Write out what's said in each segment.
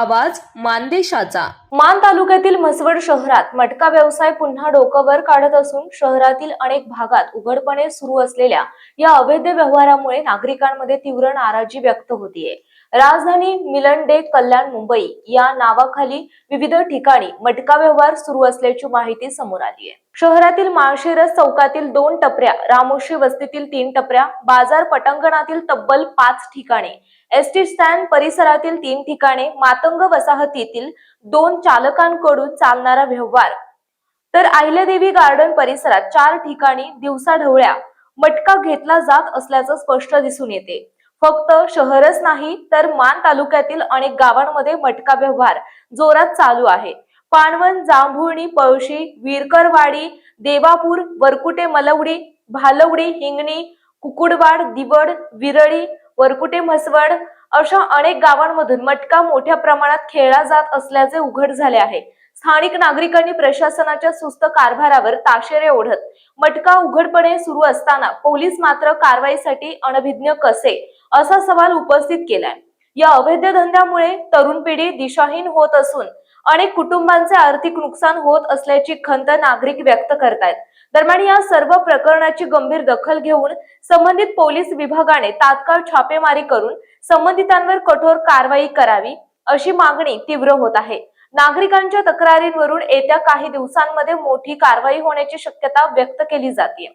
आवाज मानदेशाचा. मान तालुक्यातील म्हसवड शहरात मटका व्यवसाय पुन्हा डोकंवर काढत असून शहरातील अनेक भागात उघडपणे सुरू असलेल्या या अवैध व्यवहारामुळे नागरिकांमध्ये तीव्र नाराजी व्यक्त होतीये. राजधानी मिलन डे कल्याण मुंबई या नावाखाली विविध ठिकाणी मटका व्यवहार सुरू असल्याची माहिती समोर आली आहे. शहरातील माळशिरस चौकातील दोन टपऱ्या रामोशी वस्तीतील तीन टपऱ्या बाजार पटांगणातील तब्बल पाच ठिकाणे एसटी स्टँड परिसरातील तीन ठिकाणे मातंग वसाहतीतील दोन चालकांकडून चालणारा व्यवहार. तर अहिल्यादेवी गार्डन परिसरात चार ठिकाणी दिवसाढवळ्या मटका घेतला जात असल्याचं स्पष्ट दिसून येते. फक्त शहरच नाही तर मान तालुक्यातील अनेक गावांमध्ये मटका व्यवहार जोरात चालू आहे. पाणवण जांभुळणी पळशी विरकरवाडी देवापूर वरकुटे मलवडी भालवडी हिंगणी कुकुडवाड दिवड विरळी वरकुटे म्हसवड अशा अनेक गावांमधून मटका मोठ्या प्रमाणात खेळला जात असल्याचे उघड झाले आहे. स्थानिक नागरिकांनी प्रशासनाच्या सुस्त कारभारावर ताशेरे ओढत मटका उघडपणे सुरू असताना पोलीस मात्र कारवाईसाठी अनभिज्ञ कसे? असा सवाल उपस्थित केलाय. या अवैध धंद्यामुळे तरुण पिढी दिशाहीन होत असून अनेक कुटुंबांचे आर्थिक नुकसान होत असल्याची खंत नागरिक व्यक्त करतायत. दरम्यान या सर्व प्रकरणाची गंभीर दखल घेऊन संबंधित पोलीस विभागाने तात्काळ छापेमारी करून संबंधितांवर कठोर कारवाई करावी अशी मागणी तीव्र होत आहे. नागरिकांच्या तक्रारींवरून येत्या काही दिवसांमध्ये मोठी कारवाई होण्याची शक्यता व्यक्त केली जाते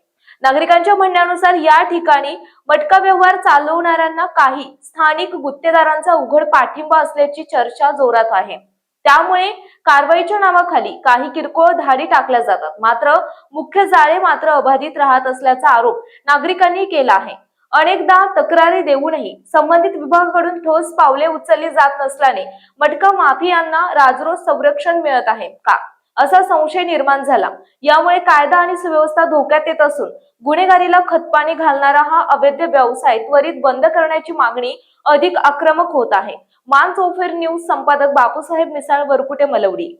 नागरिकांच्या म्हणण्यानुसार या ठिकाणी मटका व्यवहार चालवणाऱ्यांना काही स्थानिक गुत्तेदारांचा उघड पाठिंबा असल्याची चर्चा जोरात आहे. त्यामुळे कारवाईच्या नावाखाली काही किरकोळ धाडी टाकल्या जातात. मात्र मुख्य जाळे मात्र अबाधित राहत असल्याचा आरोप नागरिकांनी केला आहे. अनेकदा तक्रारी देऊनही संबंधित विभागाकडून ठोस पावले उचलली जात नसल्याने मटका माफियांना राजरोज संरक्षण मिळत आहे. का? असा संशय निर्माण झाला. यामुळे कायदा आणि सुव्यवस्था धोक्यात येत असून गुन्हेगारीला खतपाणी घालणारा हा अवैध व्यवसाय त्वरित बंद करण्याची मागणी अधिक आक्रमक होत आहे. मान चौफेर न्यूज संपादक बापूसाहेब मिसाळ वरकुटे मलवडी.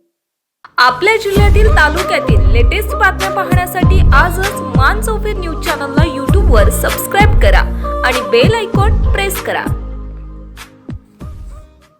आपल्या जिल्ह्यातील तालुक्यातील लेटेस्ट बातम्या पाहण्यासाठी आजच मान चौफेर न्यूज चॅनलला यूट्यूबवर सबस्क्राईब करा आणि बेल आयकॉन प्रेस करा.